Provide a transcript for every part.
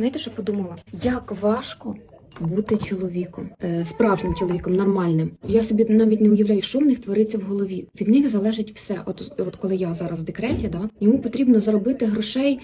Знаєте, що подумала? Як важко бути чоловіком, е, справжнім чоловіком, нормальним. Я собі навіть не уявляю, що в них твориться в голові. Від них залежить все. От, от коли я зараз в декреті, да, йому потрібно заробити грошей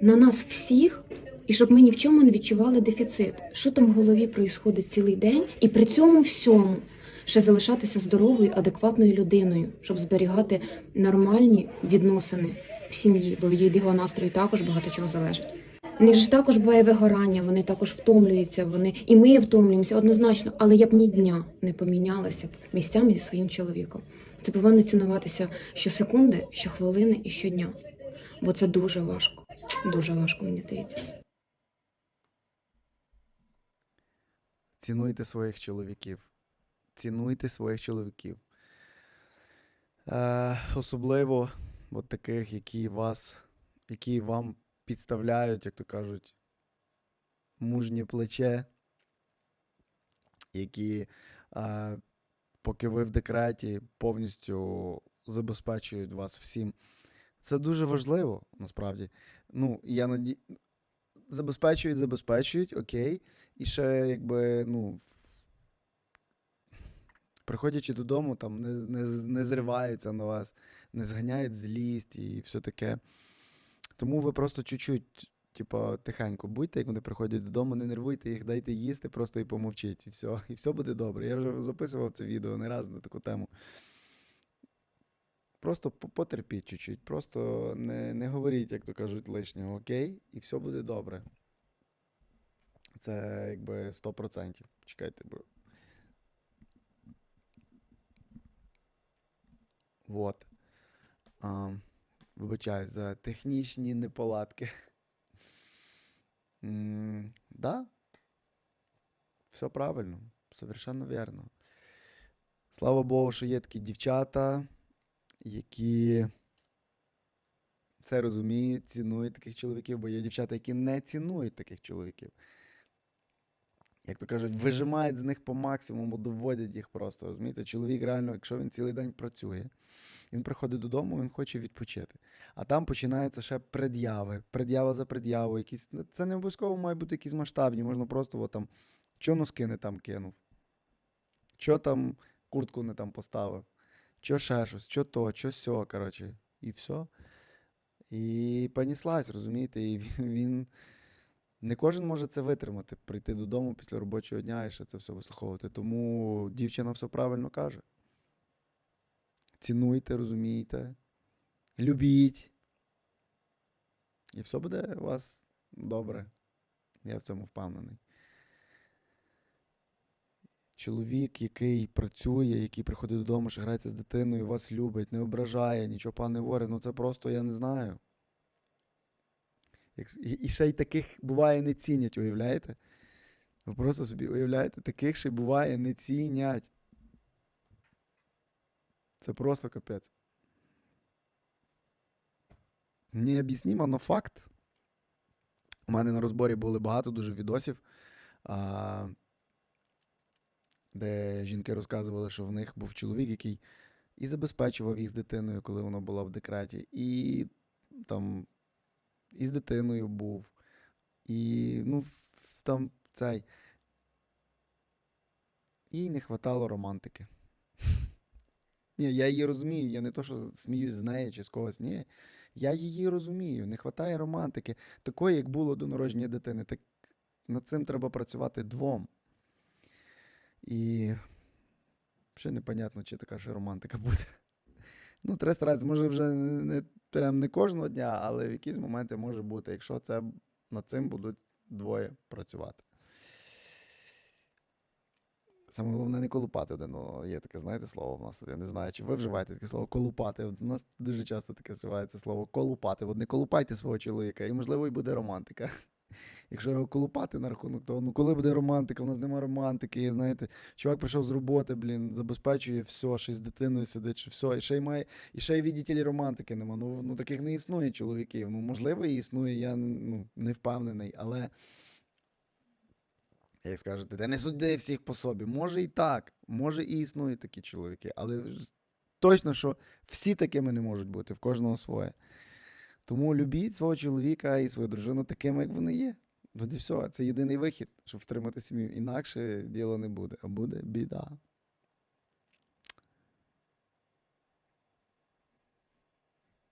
на нас всіх. І щоб ми ні в чому не відчували дефіцит, що там в голові проїсходить цілий день, і при цьому всьому ще залишатися здоровою, адекватною людиною, щоб зберігати нормальні відносини в сім'ї, бо від його настрою також багато чого залежить. Них ж також буває вигорання, вони також втомлюються, вони і ми втомлюємося однозначно, але я б ні дня не помінялася б місцями зі своїм чоловіком. Це повинно цінуватися щосекунди, щохвилини і щодня. Бо це дуже важко. Дуже важко, мені здається. Цінуйте своїх чоловіків. Цінуйте своїх чоловіків. Е, особливо от таких, які вас, які вам підставляють, як то кажуть, мужнє плече, які, е, поки ви в декреті, повністю забезпечують вас всім. Це дуже важливо, насправді. Ну, я наді... забезпечують, забезпечують, окей. І ще, якби, ну, приходячи додому, там не, не, не зриваються на вас, не зганяють злість і все таке. Тому ви просто чуть-чуть, типа, тихенько будьте, як вони приходять додому, не нервуйте їх, дайте їсти, просто і помовчіть, і все. І все буде добре. Я вже записував це відео не раз на таку тему. Просто потерпіть чуть-чуть, просто не, не говоріть, як то кажуть, лишнього, окей, і все буде добре. Це якби 100%. Чекайте, бо. Вот. А, вибачаю за технічні неполадки. М, Да. Все правильно. Совершенно вірно. Слава Богу, що є такі дівчата, які це розуміють, цінують таких чоловіків, бо є дівчата, які не цінують таких чоловіків. Як то кажуть, вижимають з них по максимуму, доводять їх просто. Розумієте? Чоловік реально, якщо він цілий день працює, він приходить додому, він хоче відпочити. А там починаються ще пред'яви, пред'ява за пред'яву, якісь. ну, Це не обов'язково мають бути якісь масштабні, можна просто от там, що носки не там кинув, що там куртку не там поставив, що ще щось, що то, що сьо, коротше, і все. І поніслась, розумієте, і він, він не кожен може це витримати, прийти додому після робочого дня і ще це все вислуховувати. Тому дівчина все правильно каже. Цінуйте, розумійте, любіть. І все буде у вас добре. Я в цьому впевнений. Чоловік, який працює, який приходить додому, що грається з дитиною, вас любить, не ображає, нічого пан не говорить, ну це просто я не знаю. І, ще й таких буває не цінять, уявляєте? Ви просто собі уявляєте, таких ще буває не цінять. Це просто капець. Необ'яснимо, но факт. У мене на розборі були багато дуже відосів, а, де жінки розказували, що в них був чоловік, який і забезпечував їх з дитиною, коли вона була в декреті, і там і з дитиною був, і ну, там цей. Їй не хватало романтики. Ні, я її розумію, я не то, що сміюсь з неї чи з когось. Ні. Я її розумію. Не вистачає романтики. Такої, як було до народження дитини. Так над цим треба працювати двом. І ще непонятно, чи така ще романтика буде. Ну, треба старатися, може, вже не, прям не кожного дня, але в якісь моменти може бути, якщо це над цим будуть двоє працювати. Саме головне не колупати один. одного. Є таке, знаєте, слово в нас. Я не знаю, чи ви вживаєте таке слово колупати. У нас дуже часто таке вживається слово колупати. От не колупайте свого чоловіка, і, можливо, і буде романтика. Якщо його колупати на рахунок того, ну коли буде романтика, у нас немає романтики, знаєте, чувак прийшов з роботи, блін, забезпечує все, ще з дитиною сидить, чи все, і ще й має, і ще й відділі романтики нема. Ну, ну таких не існує чоловіків. Ну, можливо, і існує, я ну, не впевнений, але. Як скажете, та не суди всіх по собі. Може і так, може і існують такі чоловіки, але точно, що всі такими не можуть бути, в кожного своє. Тому любіть свого чоловіка і свою дружину такими, як вони є. От і все, це єдиний вихід, щоб втримати сім'ю. Інакше діло не буде, а буде біда.